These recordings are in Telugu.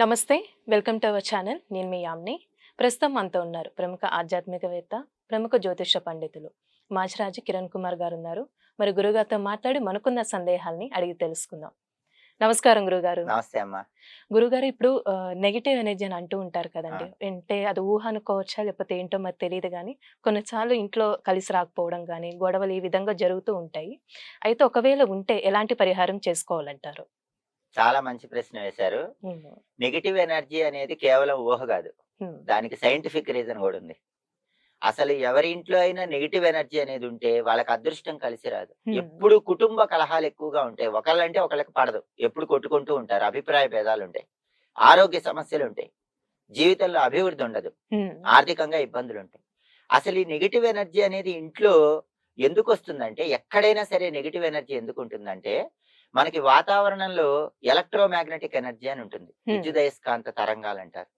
నమస్తే వెల్కమ్ టు అవర్ ఛానల్. నేను మీ యామ్ని. ప్రస్తుతం మనతో ఉన్నారు ప్రముఖ ఆధ్యాత్మికవేత్త ప్రముఖ జ్యోతిష పండితులు మాచిరాజు కిరణ్ కుమార్ గారు ఉన్నారు మరి గురుగారితో మాట్లాడి మనకున్న సందేహాల్ని అడిగి తెలుసుకుందాం. నమస్కారం గురుగారు. నమస్తే అమ్మా. గురుగారు ఇప్పుడు నెగిటివ్ ఎనర్జీ అని అంటూ ఉంటారు కదండి. అంటే అది ఊహ అనుకోవచ్చా లేకపోతే ఏంటో మరి తెలియదు కానీ కొన్నిసార్లు ఇంట్లో కలిసి రాకపోవడం కానీ గొడవలు ఈ విధంగా జరుగుతూ ఉంటాయి. అయితే ఒకవేళ ఉంటే ఎలాంటి పరిహారం చేసుకోవాలంటారు? చాలా మంచి ప్రశ్న వేశారు. నెగిటివ్ ఎనర్జీ అనేది కేవలం ఊహ కాదు. దానికి సైంటిఫిక్ రీజన్ కూడా ఉంది. అసలు ఎవరి ఇంట్లో అయినా నెగిటివ్ ఎనర్జీ అనేది ఉంటే వాళ్ళకి అదృష్టం కలిసి రాదు. ఎప్పుడు కుటుంబ కలహాలు ఎక్కువగా ఉంటాయి. ఒకళ్ళంటే ఒకళ్ళకి పడదు. ఎప్పుడు కొట్టుకుంటూ ఉంటారు. అభిప్రాయ భేదాలు ఉంటాయి. ఆరోగ్య సమస్యలు ఉంటాయి. జీవితంలో అభివృద్ధి ఉండదు. ఆర్థికంగా ఇబ్బందులు ఉంటాయి. అసలు ఈ నెగిటివ్ ఎనర్జీ అనేది ఇంట్లో ఎందుకు వస్తుందంటే ఎక్కడైనా సరే నెగిటివ్ ఎనర్జీ ఎందుకు ఉంటుందంటే మనకి వాతావరణంలో ఎలక్ట్రోమాగ్నెటిక్ ఎనర్జీ అని ఉంటుంది. విద్యుదయస్కాంత తరంగాలు అంటారు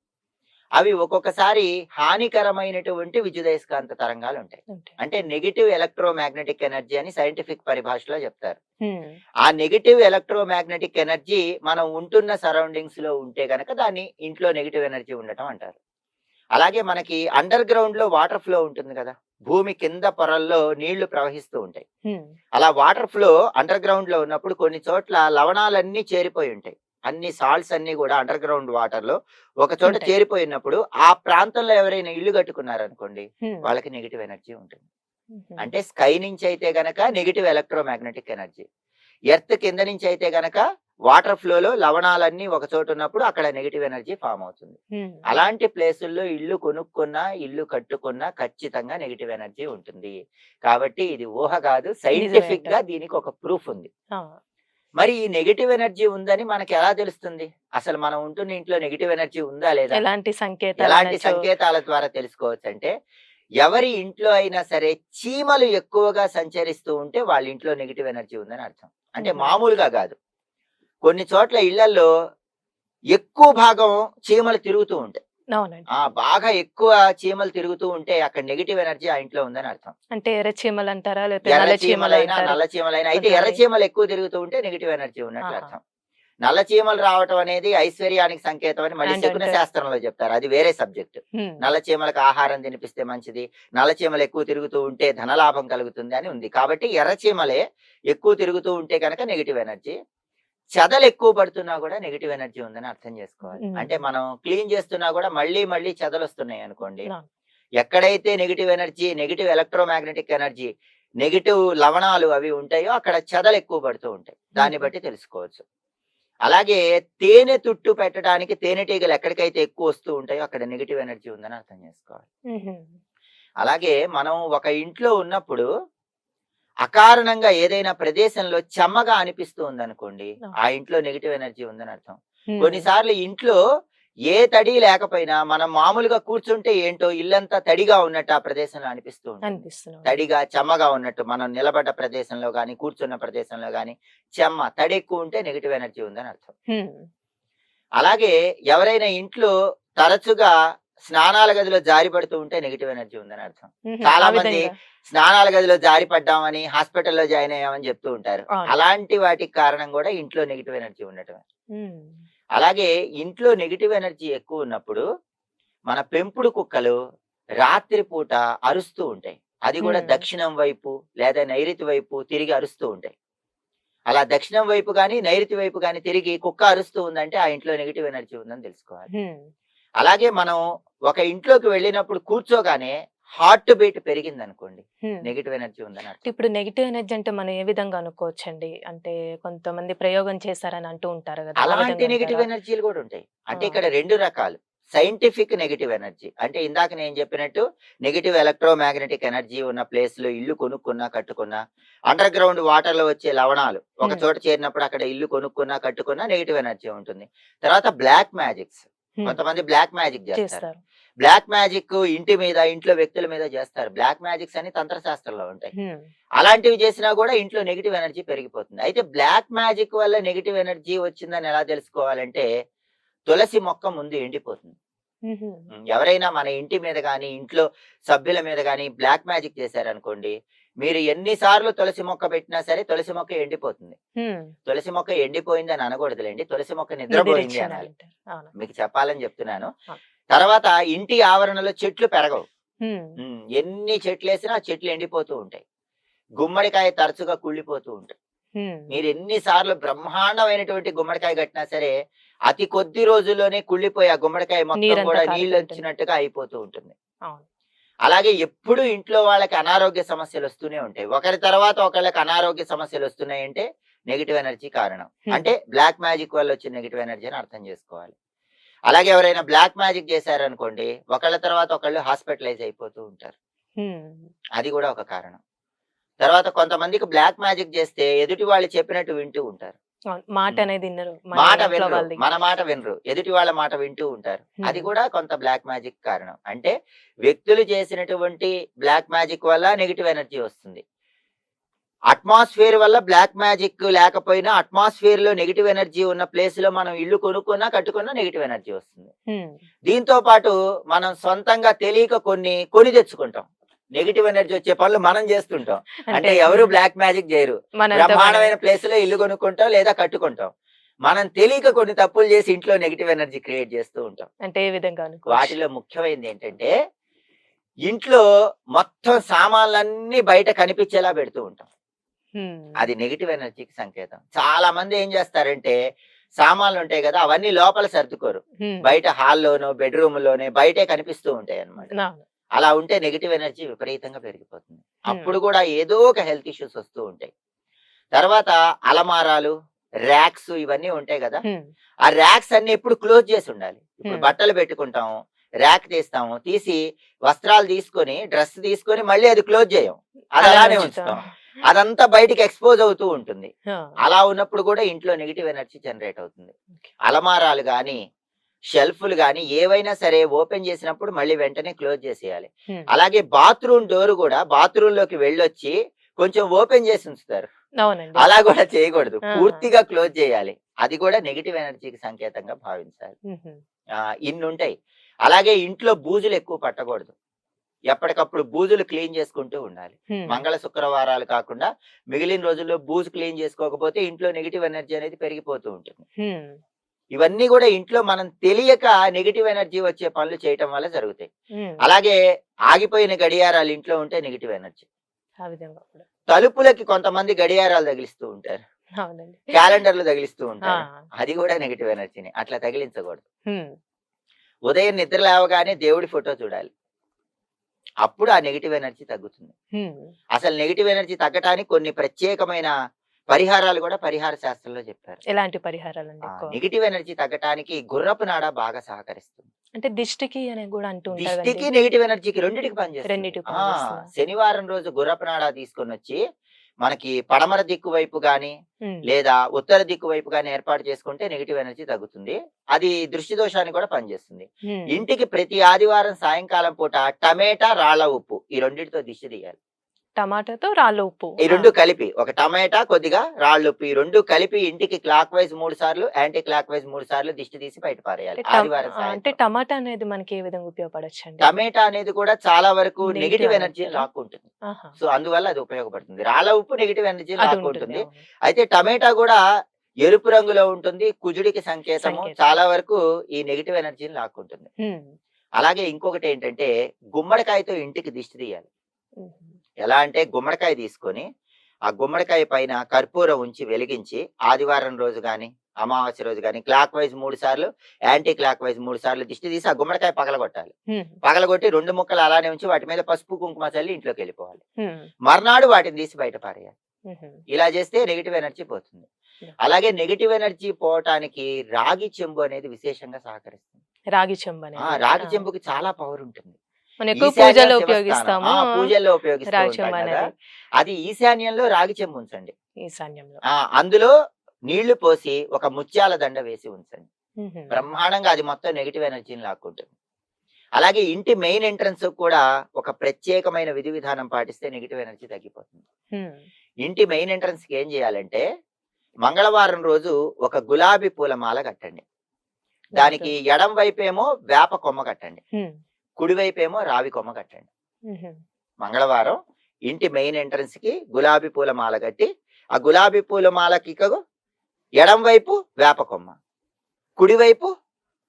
అవి ఒక్కొక్కసారి హానికరమైనటువంటి విద్యుదయస్కాంత తరంగాలు ఉంటాయి. అంటే నెగిటివ్ ఎలక్ట్రోమాగ్నెటిక్ ఎనర్జీ అని సైంటిఫిక్ పరిభాషలో చెప్తారు. ఆ నెగిటివ్ ఎలక్ట్రోమాగ్నెటిక్ ఎనర్జీ మనం ఉంటున్న సరౌండింగ్స్లో ఉంటే గనక దాన్ని ఇంట్లో నెగిటివ్ ఎనర్జీ ఉండటం అంటారు. అలాగే మనకి అండర్ గ్రౌండ్లో వాటర్ ఫ్లో ఉంటుంది కదా. భూమి కింద పొరల్లో నీళ్ళు ప్రవహిస్తూ ఉంటాయి. అలా వాటర్ ఫ్లో అండర్ గ్రౌండ్లో ఉన్నప్పుడు కొన్ని చోట్ల లవణాలన్నీ చేరిపోయి ఉంటాయి. అన్ని సాల్ట్స్ అన్ని కూడా అండర్ గ్రౌండ్ వాటర్లో ఒక చోట ఉంటాయి. చేరిపోయి ఉన్నప్పుడు ఆ ప్రాంతంలో ఎవరైనా ఇల్లు కట్టుకున్నారనుకోండి వాళ్ళకి నెగిటివ్ ఎనర్జీ ఉంటుంది. అంటే స్కై నుంచి అయితే గనక నెగిటివ్ ఎలక్ట్రోమాగ్నెటిక్ ఎనర్జీ. ఎర్త్ కింద నుంచి అయితే గనక వాటర్ ఫ్లోలో లవణాలన్నీ ఒక చోట ఉన్నప్పుడు అక్కడ నెగిటివ్ ఎనర్జీ ఫామ్ అవుతుంది. అలాంటి ప్లేసుల్లో ఇల్లు కొనుక్కున్నా ఇల్లు కట్టుకున్నా ఖచ్చితంగా నెగిటివ్ ఎనర్జీ ఉంటుంది. కాబట్టి ఇది ఊహ కాదు సైంటిఫిక్గా దీనికి ఒక ప్రూఫ్ ఉంది. మరి ఈ నెగిటివ్ ఎనర్జీ ఉందని మనకి ఎలా తెలుస్తుంది? అసలు మనం ఉంటున్న ఇంట్లో నెగిటివ్ ఎనర్జీ ఉందా లేదా? ఎలాంటి? సంకేతాల ద్వారా తెలుసుకోవచ్చు అంటే ఎవరి ఇంట్లో అయినా సరే చీమలు ఎక్కువగా సంచరిస్తూ ఉంటే వాళ్ళ ఇంట్లో నెగిటివ్ ఎనర్జీ ఉందని అర్థం. అంటే మ్మ్. మామూలుగా కాదు. కొన్ని చోట్ల ఇళ్ళలో ఎక్కువ భాగం చీమలు తిరుగుతూ ఉంటాయి. ఆ బాగా ఎక్కువ చీమలు తిరుగుతూ ఉంటే అక్కడ నెగిటివ్ ఎనర్జీ ఆ ఇంట్లో ఉందని అర్థం. అంటే ఎర్ర చీమలు అంటారా? ఎర్ర చీమలైనా నల్ల చీమలైనా అయితే ఎర్ర చీమలు ఎక్కువ తిరుగుతూ ఉంటే నెగిటివ్ ఎనర్జీ ఉన్నట్లు. అర్థం. నల్ల చీమలు రావటం అనేది ఐశ్వర్యానికి సంకేతం అని మళ్ళీ శకున శాస్త్రంలో చెప్తారు. అది వేరే సబ్జెక్ట్. నల్ల చీమలకు ఆహారం తినిపిస్తే మంచిది. నల్ల చీమలు ఎక్కువ తిరుగుతూ ఉంటే ధనలాభం కలుగుతుంది అని ఉంది. కాబట్టి ఎర్ర చీమలే ఎక్కువ తిరుగుతూ ఉంటే కనుక నెగిటివ్ ఎనర్జీ చెదలు ఎక్కువ పడుతున్నా కూడా నెగిటివ్ ఎనర్జీ ఉందని అర్థం చేసుకోవాలి. అంటే మనం క్లీన్ చేస్తున్నా కూడా మళ్ళీ మళ్ళీ చెదలు వస్తున్నాయి అనుకోండి. ఎక్కడైతే negative energy negative electromagnetic energy negative లవణాలు అవి ఉంటాయో అక్కడ చెదలు ఎక్కువ పడుతూ ఉంటాయి. దాన్ని. బట్టి తెలుసుకోవచ్చు. అలాగే తేనె తుట్టు పెట్టడానికి తేనెటీగలు ఎక్కడికైతే ఎక్కువ వస్తూ ఉంటాయో అక్కడ నెగిటివ్ ఎనర్జీ ఉందని అర్థం చేసుకోవాలి. అలాగే మనం ఒక ఇంట్లో ఉన్నప్పుడు అకారణంగా ఏదైనా ప్రదేశంలో చెమ్మగా అనిపిస్తూ ఉందనుకోండి ఆ. ఇంట్లో నెగిటివ్ ఎనర్జీ ఉందని అర్థం. కొన్నిసార్లు ఇంట్లో ఏ తడి లేకపోయినా మనం మామూలుగా కూర్చుంటే ఏంటో ఇల్లంతా తడిగా ఉన్నట్టు ఆ ప్రదేశంలో అనిపిస్తూ ఉంటుంది. తడిగా చెమ్మగా ఉన్నట్టు మనం నిలబడ్డ ప్రదేశంలో గాని కూర్చున్న ప్రదేశంలో గాని చెమ్మ తడి ఎక్కువ ఉంటే నెగిటివ్ ఎనర్జీ ఉందని అర్థం. అలాగే ఎవరైనా ఇంట్లో తరచుగా స్నానాల గదిలో జారి పడుతూ ఉంటే నెగిటివ్ ఎనర్జీ ఉందని అర్థం. చాలా మంది. స్నానాల గదిలో జారి పడ్డామని హాస్పిటల్లో జాయిన్ అయ్యామని చెప్తూ ఉంటారు. అలాంటి వాటికి కారణం కూడా ఇంట్లో నెగిటివ్ ఎనర్జీ ఉండటమే. అలాగే ఇంట్లో నెగిటివ్ ఎనర్జీ ఎక్కువ ఉన్నప్పుడు మన పెంపుడు కుక్కలు రాత్రిపూట అరుస్తూ ఉంటాయి. అది కూడా. దక్షిణం వైపు లేదా నైరుతి వైపు తిరిగి అరుస్తూ ఉంటాయి. అలా దక్షిణం వైపు కానీ నైరుతి వైపు కానీ తిరిగి కుక్క అరుస్తూ ఉందంటే ఆ ఇంట్లో నెగిటివ్ ఎనర్జీ ఉందని తెలుసుకోవాలి. అలాగే మనం ఒక ఇంట్లోకి వెళ్ళినప్పుడు కూర్చోగానే హార్ట్ బీట్ పెరిగింది అనుకోండి. నెగిటివ్ ఎనర్జీ ఉందని ఇప్పుడు నెగిటివ్ ఎనర్జీ అంటే మనం ఏ విధంగా అనుకోవచ్చండి? అంటే కొంతమంది ప్రయోగం చేశారని అంటూ ఉంటారు కదా అలాంటి నెగిటివ్? ఎనర్జీలు కూడా ఉంటాయి. అంటే. ఇక్కడ రెండు రకాలు. Scientific negative energy. అంటే ఇందాక నేను చెప్పినట్టు నెగిటివ్ ఎలక్ట్రోమాగ్నెటిక్ ఎనర్జీ ఉన్న ప్లేస్లో ఇల్లు కొనుక్కున్నా కట్టుకున్నా అండర్ గ్రౌండ్ వాటర్లో వచ్చే లవణాలు ఒక. చోట చేరినప్పుడు అక్కడ ఇల్లు కొనుక్కున్నా కట్టుకున్నా నెగిటివ్ ఎనర్జీ ఉంటుంది. తర్వాత బ్లాక్ మ్యాజిక్స్. కొంతమంది బ్లాక్ మ్యాజిక్ చేస్తారు. బ్లాక్ మ్యాజిక్ ఇంటి మీద ఇంట్లో వ్యక్తుల మీద చేస్తారు. బ్లాక్ మ్యాజిక్స్ అని తంత్రశాస్త్రంలో ఉంటాయి. అలాంటివి చేసినా కూడా ఇంట్లో నెగిటివ్ ఎనర్జీ పెరిగిపోతుంది. అయితే బ్లాక్ మ్యాజిక్ వల్ల నెగిటివ్ ఎనర్జీ వచ్చిందని ఎలా తెలుసుకోవాలంటే తులసి మొక్క ముందు ఎండిపోతుంది. ఎవరైనా మన ఇంటి మీద కానీ ఇంట్లో సభ్యుల మీద కానీ బ్లాక్ మ్యాజిక్ చేశారనుకోండి మీరు ఎన్నిసార్లు తులసి మొక్క పెట్టినా సరే తులసి మొక్క ఎండిపోతుంది. తులసి మొక్క ఎండిపోయింది అని అనకూడదులేండి. తులసి మొక్క నిద్ర నిద్రపోయింది అనాలి. మీకు చెప్పాలని చెప్తున్నాను. తర్వాత ఇంటి ఆవరణలో చెట్లు పెరగవు ఎన్ని చెట్లు వేసినా చెట్లు ఎండిపోతూ ఉంటాయి గుమ్మడికాయ తరచుగా కుళ్ళిపోతూ ఉంటాయి. మీరు ఎన్నిసార్లు బ్రహ్మాండమైనటువంటి గుమ్మడికాయ కట్టినా సరే అతి కొద్ది రోజుల్లోనే కుళ్ళిపోయి ఆ గుమ్మడికాయ మొత్తం కూడా. నీళ్ళు వచ్చినట్టుగా అయిపోతూ ఉంటుంది. అలాగే ఎప్పుడు ఇంట్లో వాళ్ళకి అనారోగ్య సమస్యలు వస్తూనే ఉంటాయి ఒకరి తర్వాత ఒకళ్ళకి అనారోగ్య సమస్యలు వస్తున్నాయి అంటే నెగిటివ్ ఎనర్జీ కారణం. అంటే బ్లాక్ మ్యాజిక్ వల్ల వచ్చిన నెగిటివ్ ఎనర్జీ అని అర్థం చేసుకోవాలి అలాగే ఎవరైనా బ్లాక్ మ్యాజిక్ చేశారనుకోండి ఒకళ్ళ తర్వాత ఒకళ్ళు హాస్పిటలైజ్ అయిపోతూ ఉంటారు. అది కూడా ఒక కారణం తర్వాత కొంతమందికి బ్లాక్ మ్యాజిక్ చేస్తే ఎదుటి వాళ్ళు చెప్పినట్టు వింటూ ఉంటారు. మాట. అనేది మాట వినరు. మన మాట వినరు ఎదుటి వాళ్ళ మాట వింటూ ఉంటారు అది. కూడా కొంత బ్లాక్ మ్యాజిక్ కారణం అంటే వ్యక్తులు చేసినటువంటి బ్లాక్ మ్యాజిక్ వల్ల నెగిటివ్ ఎనర్జీ వస్తుంది అట్మాస్ఫియర్ వల్ల బ్లాక్ మ్యాజిక్ లేకపోయినా అట్మాస్ఫియర్లో నెగిటివ్ ఎనర్జీ ఉన్న ప్లేస్లో మనం ఇల్లు కొనుక్కున్నా కట్టుకున్నా నెగిటివ్ ఎనర్జీ వస్తుంది హ్మ్. దీంతో పాటు మనం సొంతంగా తెలియక కొన్ని కొని తెచ్చుకుంటాం నెగిటివ్ ఎనర్జీ వచ్చే పనులు మనం చేస్తుంటాం అంటే ఎవరు బ్లాక్ మ్యాజిక్ చేయరు బ్రహ్మాండమైన మనం- ప్లేస్లో ఇల్లు కొనుక్కుంటాం లేదా కట్టుకుంటాం మనం తెలియక కొన్ని తప్పులు చేసి ఇంట్లో నెగిటివ్ ఎనర్జీ క్రియేట్ చేస్తూ ఉంటాం అంటే ఏ విధంగా? వాటిలో ముఖ్యమైనది ఏంటంటే ఇంట్లో మొత్తం సామాన్లన్నీ బయట కనిపించేలా పెడుతూ ఉంటాం. అది నెగిటివ్ ఎనర్జీకి సంకేతం. చాలా మంది ఏం చేస్తారంటే సామాన్లు ఉంటాయి కదా అవన్నీ లోపల సర్దుకోరు. బయట హాల్లోనో బెడ్రూమ్లోనే బయటే కనిపిస్తూ ఉంటాయి అన్నమాట అవును. అలా ఉంటే నెగిటివ్ ఎనర్జీ విపరీతంగా పెరిగిపోతుంది. అప్పుడు కూడా ఏదో ఒక హెల్త్ ఇష్యూస్ వస్తూ ఉంటాయి. తర్వాత అలమారాలు ర్యాక్స్ ఇవన్నీ ఉంటాయి కదా. ఆ ర్యాక్స్ అన్ని ఎప్పుడు క్లోజ్ చేసి ఉండాలి. ఇప్పుడు. బట్టలు పెట్టుకుంటాము ర్యాక్ తీస్తాము తీసి వస్త్రాలు తీసుకొని డ్రెస్ తీసుకొని మళ్ళీ అది క్లోజ్ చేయం. అది అలా అలానే ఉంచుతాం. అదంతా బయటికి ఎక్స్పోజ్ అవుతూ ఉంటుంది. అలా ఉన్నప్పుడు కూడా ఇంట్లో నెగిటివ్ ఎనర్జీ జనరేట్ అవుతుంది. అలమారాలు గాని షెల్ఫ్లు గాని ఏవైనా సరే ఓపెన్ చేసినప్పుడు మళ్ళీ వెంటనే క్లోజ్ చేసేయాలి. అలాగే బాత్రూమ్ డోర్ కూడా బాత్రూమ్లోకి వెళ్ళొచ్చి కొంచెం ఓపెన్ చేసి ఉంచుతారు. అలా కూడా చేయకూడదు. పూర్తిగా క్లోజ్ చేయాలి అది కూడా నెగిటివ్ ఎనర్జీకి సంకేతంగా భావించాలి ఇన్ని ఉంటాయి అలాగే ఇంట్లో బూజులు ఎక్కువ పట్టకూడదు ఎప్పటికప్పుడు బూజులు క్లీన్ చేసుకుంటూ ఉండాలి. మంగళ శుక్రవారాలు కాకుండా మిగిలిన రోజుల్లో బూజు క్లీన్ చేసుకోకపోతే ఇంట్లో నెగిటివ్ ఎనర్జీ అనేది పెరిగిపోతూ ఉంటుంది. ఇవన్నీ కూడా ఇంట్లో మనం తెలియక నెగిటివ్ ఎనర్జీ వచ్చే పనులు చేయటం వల్ల జరుగుతాయి. అలాగే ఆగిపోయిన గడియారాలు ఇంట్లో ఉంటే నెగిటివ్ ఎనర్జీ. తలుపులకి కొంతమంది గడియారాలు తగిలిస్తూ ఉంటారు. క్యాలెండర్లు తగిలిస్తూ. ఉంటారు అది కూడా నెగిటివ్ ఎనర్జీని అట్లా తగిలించకూడదు. ఉదయం నిద్ర లేవగానే దేవుడి ఫోటో చూడాలి అప్పుడు ఆ నెగిటివ్ ఎనర్జీ తగ్గుతుంది. అసలు నెగిటివ్ ఎనర్జీ తగ్గటానికి కొన్ని ప్రత్యేకమైన పరిహారాలు కూడా పరిహార శాస్త్రంలో చెప్పారు ఎలాంటి పరిహారాలండి ఎక్కువ? నెగిటివ్ ఎనర్జీ తగ్గటానికి గుర్రపు నాడ బాగా సహకరిస్తుంది అంటే దిష్టికి అని కూడా అంటూ దిష్టికి. నెగిటివ్ ఎనర్జీకి రెండింటికి పనిచేస్తుంది? శనివారం రోజు గుర్రపు నాడ తీసుకొని వచ్చి మనకి పడమర దిక్కు వైపు గాని. లేదా ఉత్తర దిక్కు వైపు గాని ఏర్పాటు చేసుకుంటే నెగిటివ్ ఎనర్జీ తగ్గుతుంది అది దృష్టి దోషానికి కూడా పనిచేస్తుంది. ఇంటికి ప్రతి ఆదివారం సాయంకాలం పూట టమేటా రాళ్ళ ఉప్పు ఈ రెండింటితో దిష్టి తీయాలి టమాటాతో రాళ్ళ ఉప్పు. ఈ రెండు కలిపి ఒక టమాటా కొద్దిగా రాళ్ళు ఉప్పు ఈ రెండు కలిపి ఇంటికి క్లాక్ వైజ్ మూడు సార్లు యాంటీ క్లాక్ వైజ్ మూడు సార్లు దిష్టి తీసి బయట పారేయాలి అంటే ఆదివారం టమాటా అనేది మనకి ఏ విధంగా ఉపయోగపడచ్చండి? టమాటా అనేది కూడా చాలా వరకు నెగిటివ్ ఎనర్జీ? లాక్కుంటుంది. సో అందువల్ల అది ఉపయోగపడుతుంది రాళ్ళ ఉప్పు నెగిటివ్ ఎనర్జీ. లాక్కుంటుంది. అయితే టమాటా కూడా ఎరుపు రంగులో ఉంటుంది కుజుడికి సంకేతము సంకేతం. చాలా వరకు ఈ నెగిటివ్ ఎనర్జీని లాక్కుంటుంది. అలాగే ఇంకొకటి ఏంటంటే గుమ్మడికాయతో ఇంటికి దిష్టి తీయాలి. ఎలా అంటే గుమ్మడికాయ తీసుకొని ఆ గుమ్మడికాయ పైన కర్పూరం ఉంచి వెలిగించి ఆదివారం రోజు గాని అమావాస్య రోజు గాని క్లాక్ వైజ్ మూడు సార్లు యాంటీ క్లాక్ వైజ్ మూడు సార్లు దిష్టి తీసి ఆ గుమ్మడికాయ పగలగొట్టాలి. పగలగొట్టి రెండు ముక్కలు అలానే ఉంచి వాటి మీద పసుపు కుంకుమ చల్లి ఇంట్లోకి వెళ్ళిపోవాలి. మర్నాడు వాటిని తీసి బయట పారేయాలి. ఇలా చేస్తే నెగిటివ్ ఎనర్జీ పోతుంది. అలాగే నెగిటివ్ ఎనర్జీ పోవటానికి రాగి చెంబు అనేది విశేషంగా సహకరిస్తుంది రాగి చెంబు రాగి. చెంబుకి చాలా పవర్ ఉంటుంది మనం ఎక్కువ పూజలో. ఉపయోగిస్తాము. పూజల్లో ఉపయోగిస్తూ అది ఈశాన్యంలో రాగి చెంబు ఉంచండి. ఈశాన్యంలో. అందులో నీళ్ళు పోసి ఒక ముత్యాల దండ వేసి ఉంచండి. బ్రహ్మాండంగా అది మొత్తం నెగిటివ్ ఎనర్జీని లాక్కుంటుంది. అలాగే ఇంటి మెయిన్ ఎంట్రన్స్ కూడా ఒక ప్రత్యేకమైన విధి విధానం పాటిస్తే నెగిటివ్ ఎనర్జీ తగ్గిపోతుంది. ఇంటి మెయిన్ ఎంట్రన్స్కి ఏం చేయాలంటే మంగళవారం రోజు ఒక గులాబీ పూల మాల కట్టండి. దానికి ఎడం వైపేమో వేప కొమ్మ కట్టండి. హ్మ్. కుడి వైపేమో రావి కొమ్మ కట్టండి. మంగళవారం ఇంటి మెయిన్ ఎంట్రన్స్కి గులాబీ పూల మాల కట్టి ఆ గులాబీ పూల మాలకి ఎడం వైపు వేప కొమ్మ కుడివైపు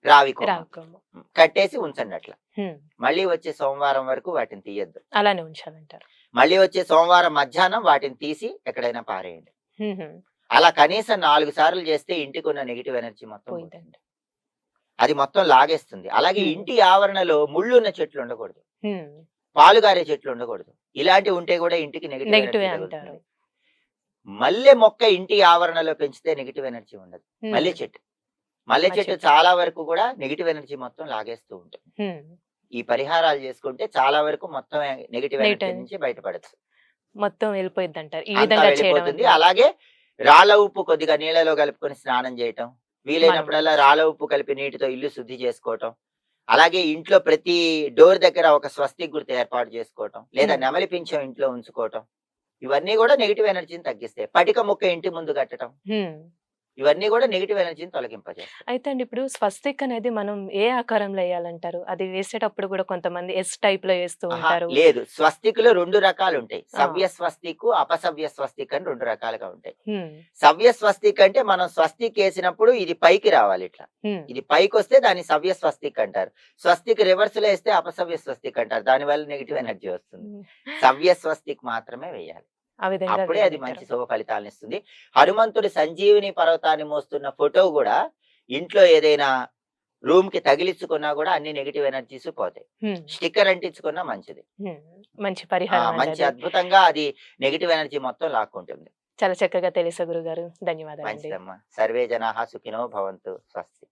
రావి కొమ్మ కట్టేసి ఉంచండి అట్లా. మళ్ళీ వచ్చే సోమవారం వరకు వాటిని తీయద్దు అలానే ఉంచాలంటారు మళ్ళీ వచ్చే సోమవారం మధ్యాహ్నం వాటిని తీసి ఎక్కడైనా పారేయండి. అలా కనీసం నాలుగు సార్లు చేస్తే ఇంటికి ఉన్న నెగిటివ్ ఎనర్జీ మొత్తం పోయిందండి. అది మొత్తం లాగేస్తుంది అలాగే. ఇంటి ఆవరణలో ముళ్ళు ఉన్న చెట్లు ఉండకూడదు. పాలుగారే చెట్లు ఉండకూడదు ఇలాంటివి ఉంటే కూడా ఇంటికి నెగిటివ్ ఎనర్జీ. మల్లె మొక్క ఇంటి ఆవరణలో పెంచితే నెగిటివ్ ఎనర్జీ ఉండదు. మల్లె చెట్టు మల్లె చెట్టు. చాలా వరకు కూడా నెగిటివ్ ఎనర్జీ మొత్తం లాగేస్తూ ఉంటుంది. ఈ పరిహారాలు చేసుకుంటే చాలా వరకు మొత్తం నెగిటివ్ ఎనర్జీ. నుంచి బయటపడచ్చు మొత్తం వెళ్ళిపోయింది అంటారు ఈ విధంగా. అలాగే రాళ్ళ ఉప్పు కొద్దిగా నీళ్ళలో కలుపుకొని స్నానం చేయటం వీలైనప్పుడల్లా రాళ్ళ ఉప్పు కలిపి నీటితో ఇల్లు శుద్ధి చేసుకోవటం. అలాగే ఇంట్లో ప్రతి డోర్ దగ్గర ఒక స్వస్తిక్ గుర్తు ఏర్పాటు చేసుకోవటం. లేదా. నెమలి పింఛం ఇంట్లో ఉంచుకోవటం. ఇవన్నీ కూడా నెగిటివ్ ఎనర్జీని తగ్గిస్తాయి. పటిక ముక్క ఇంటి ముందు కట్టడం. ఇవన్నీ కూడా నెగిటివ్ ఎనర్జీని తొలగింపజేస్తాయి. అయితే అండి ఇప్పుడు స్వస్తిక్ అనేది మనం ఏ ఆకారంలో వేయాలంటారు? అది వేసేటప్పుడు కూడా కొంతమంది ఎస్ టైప్లో వేస్తూ ఉంటారు. లేదు. స్వస్తికులు రెండు రకాలు ఉంటాయి. సవ్య స్వస్తిక్ అపసవ్య స్వస్తిక్ అని రెండు రకాలుగా ఉంటాయి. సవ్య స్వస్తిక్ అంటే మనం స్వస్తిక్ వేసినప్పుడు ఇది పైకి రావాలి ఇట్లా. ఇది పైకి వస్తే దాన్ని సవ్య స్వస్తిక్ అంటారు. స్వస్తిక్ రివర్స్లో వేస్తే అపసవ్య స్వస్తిక్ అంటారు. దాని వల్ల నెగిటివ్ ఎనర్జీ వస్తుంది. సవ్య స్వస్తిక్ మాత్రమే వేయాలి. ఆ విధంగా అప్పుడే అది. మంచి శుభ ఫలితాలను ఇస్తుంది. హనుమంతుడి సంజీవిని పర్వతాన్ని మోస్తున్న ఫోటో కూడా ఇంట్లో ఏదైనా రూమ్కి తగిలించుకున్నా కూడా అన్ని నెగిటివ్ ఎనర్జీస్ పోతాయి. స్టిక్కర్ అంటించుకున్నా మంచిది. మంచి పరిహారం మంచి అది. అద్భుతంగా అది నెగిటివ్ ఎనర్జీ మొత్తం లాక్కుంటుంది. చాలా చక్కగా తెలుసా గురుగారు. ధన్యవాదాలు మంచిదమ్మా. సర్వే జనాహ సుఖినో భవంతు. స్వస్తి.